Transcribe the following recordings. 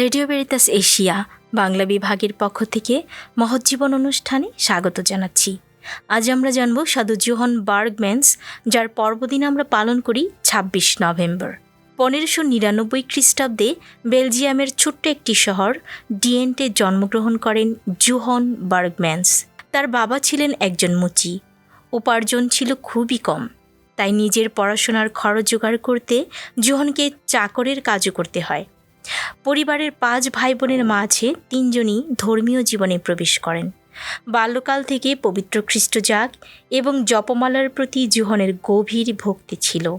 Radio বেরিতাস Asia Bangla বিভাগের পক্ষ থেকে মহজ্জীবন অনুষ্ঠানে স্বাগত জানাচ্ছি। আজ আমরা জানব সাধু জোহন বার্গম্যান্স, যার পর্বদিন আমরা পালন করি ছাব্বিশ নভেম্বর। পনেরোশো নিরানব্বই খ্রিস্টাব্দে বেলজিয়ামের ছোট্ট একটি শহর ডিয়েন্টে জন্মগ্রহণ করেন জোহন বার্গম্যান্স। তার বাবা ছিলেন একজন মুচি। উপার্জন ছিল খুবই কম। তাই নিজের পড়াশোনার খরচ জোগাড় করতে জোহনকে চাকরের কাজও করতে হয়। পরিবারের পাঁচ ভাই বোনের মাঝে তিনজনই ধর্মীয় জীবনে প্রবেশ করেন। বাল্যকাল থেকে পবিত্র খ্রিস্টজাগ এবং জপমালার প্রতি জুহনের গভীর ভক্তি ছিল।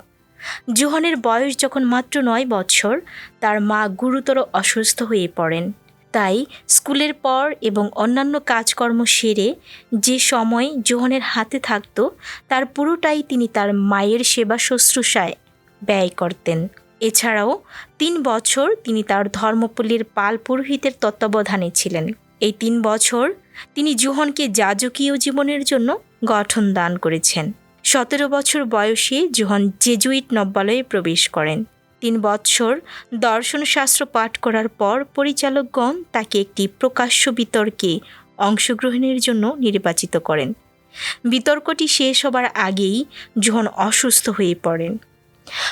জুহনের বয়স যখন মাত্র নয় বছর, তার মা গুরুতর অসুস্থ হয়ে পড়েন। তাই স্কুলের পর এবং অন্যান্য কাজকর্ম সেরে যে সময় জোহনের হাতে থাকত, তার পুরোটাই তিনি তার মায়ের সেবা শুশ্রূষায় ব্যয় করতেন। এছাড়াও তিন বছর তিনি তার ধর্মপল্লীর পাল পুরোহিতের তত্ত্বাবধানে ছিলেন। এই তিন বছর তিনি জোহনকে যাজকীয় জীবনের জন্য গঠন দান করেছেন। সতেরো বছর বয়সে জোহন জেজুইট নব্বালয়ে প্রবেশ করেন। তিন বৎসর দর্শনশাস্ত্র পাঠ করার পর পরিচালকগণ তাকে একটি প্রকাশ্য বিতর্কে অংশগ্রহণের জন্য নির্বাচিত করেন। বিতর্কটি শেষ হবার আগেই জোহন অসুস্থ হয়ে পড়েন।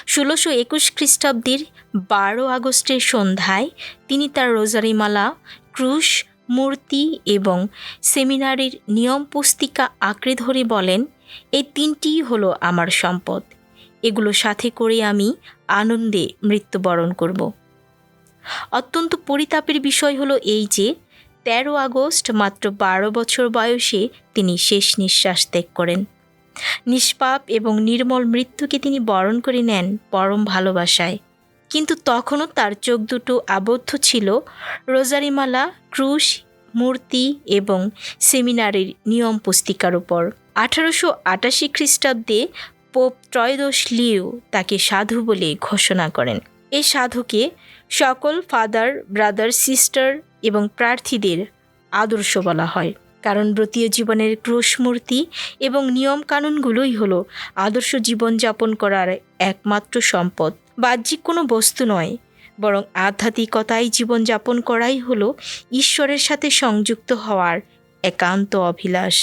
ষোলোশো একুশ খ্রিস্টাব্দের বারো আগস্টের সন্ধ্যায় তিনি তার রোজারিমালা, ক্রুশ, মূর্তি এবং সেমিনারির নিয়ম পুস্তিকা আঁকড়ে ধরে বলেন, এই তিনটিই হলো আমার সম্পদ। এগুলো সাথে করে আমি আনন্দে মৃত্যুবরণ করব। অত্যন্ত পরিতাপের বিষয় হলো এই যে, তেরো আগস্ট মাত্র বারো বছর বয়সে তিনি শেষ নিঃশ্বাস ত্যাগ করেন। নিষ্পাপ এবং নির্মল মৃত্যুকে তিনি বরণ করে নেন পরম ভালোবাসায়। কিন্তু তখনও তার চোখ দুটো আবদ্ধ ছিল। রোজারিমালা, ক্রুশ, মূর্তি এবং সেমিনারের নিয়ম পুস্তিকার উপর। আঠারোশো আটাশি খ্রিস্টাব্দে পোপ ত্রয়োদশ লিও তাকে সাধু বলে ঘোষণা করেন। এই সাধুকে সকল ফাদার, ব্রাদার, সিস্টার এবং প্রার্থীদের আদর্শ বলা হয়। কারণ ব্রতীয় জীবনের ক্রোশমূর্তি এবং নিয়মকানুনগুলোই হল আদর্শ জীবনযাপন করার একমাত্র সম্পদ। বাহ্যিক কোনো বস্তু নয়, বরং আধ্যাত্মিকতায় জীবনযাপন করাই হলো ঈশ্বরের সাথে সংযুক্ত হওয়ার একান্ত অভিলাষ।